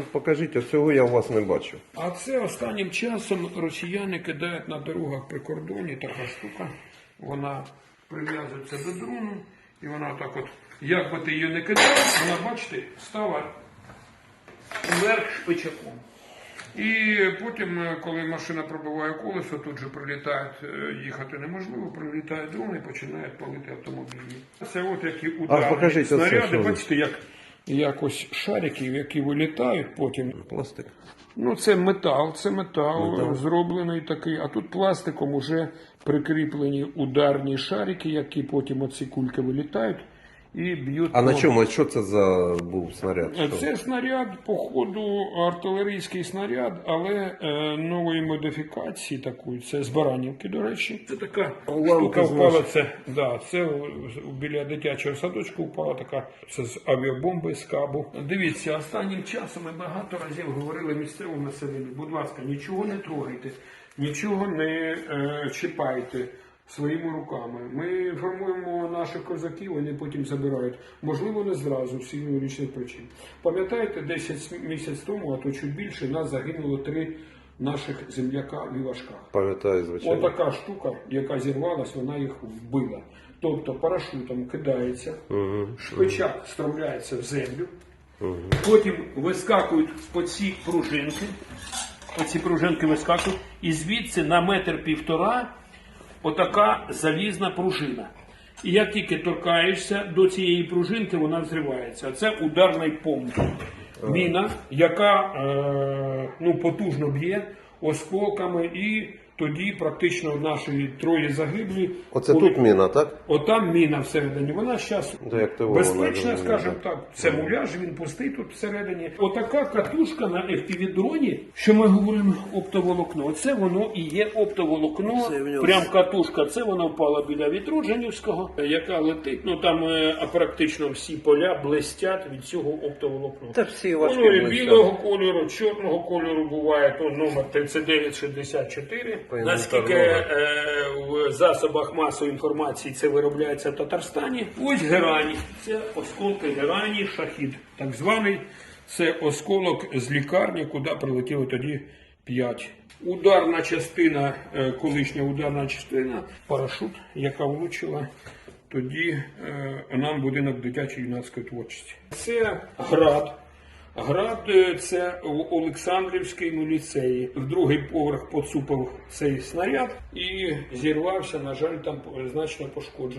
ну покажіть, оцього я у вас не бачу. А це останнім часом росіяни кидають на дорогах при кордоні така штука. Вона прив'язується до дрону, і вона так от, як би ти її не кидав, вона, бачите, стала вверх шпичаком. І потім, е, коли машина пробиває колесо, тут же прилітають, е, їхати неможливо, прилітає дрон і починають палити автомобілі. Це от які ударні покажіть снаряди, бачите, як, як шариків, які вилітають потім. Пластик. Ну, це метал, це метал, Метал. зроблений такий, а тут пластиком уже прикріплені ударні шарики, які потім оці кульки вилітають і б'ють. А на чому? Що це за був снаряд? Що? Це снаряд, по ходу артилерійський снаряд, але е, нової модифікації такої. Це з Баранівки, до речі. Це така штука впала. Це, да, це біля дитячого садочку впала така. Це з авіабомби з кабу. Дивіться, останнім часом ми багато разів говорили місцевому населенню. Будь ласка, нічого не трогайте, нічого не е, чіпайте. Своїми руками. Ми інформуємо наших козаків, вони потім забирають. Можливо, не зразу, в силу річних причин. Пам'ятаєте, 10 місяць тому, а то чуть більше, нас загинуло три наших земляка в Івашках. Пам'ятаю, звичайно. Отака штука, яка зірвалась, вона їх вбила. Тобто парашутом кидається, шпичак встромляється в землю, потім вискакують по ці пружинки, оці пружинки вискакують, і звідси на метр півтора отака залізна пружина. І як тільки торкаєшся до цієї пружинки, вона взривається. Це ударний помп. Міна, яка е, ну, потужно б'є осколками, і тоді практично наші троє загиблі. Оце коли- тут міна, так? Отам міна всередині. Вона зараз вона безпечна, скажімо так. Це муляж, він пустий тут всередині. Отака катушка на FPV-дроні, що ми говоримо оптоволокно. Оце воно і є оптоволокно. Це нього- Прям катушка. Це вона впала біля Відродженівського, яка летить. Ну там е, практично всі поля блестять від цього оптоволокна. Та всі важкі Кольори блестять. білого кольору, чорного кольору буває, то номер 3964. Наскільки е, в засобах масової інформації це виробляється в Татарстані. Ось герані. Це осколки герані, шахід. Так званий. Це осколок з лікарні, куди прилетіло тоді 5. Ударна частина, е, колишня ударна частина, парашут, яка влучила. Тоді е, нам будинок дитячої юнацької творчості. Це град. Град це в Олександрівському ліцеї. В другий поверх поцупив цей снаряд і зірвався. На жаль, там значно пошкоджено.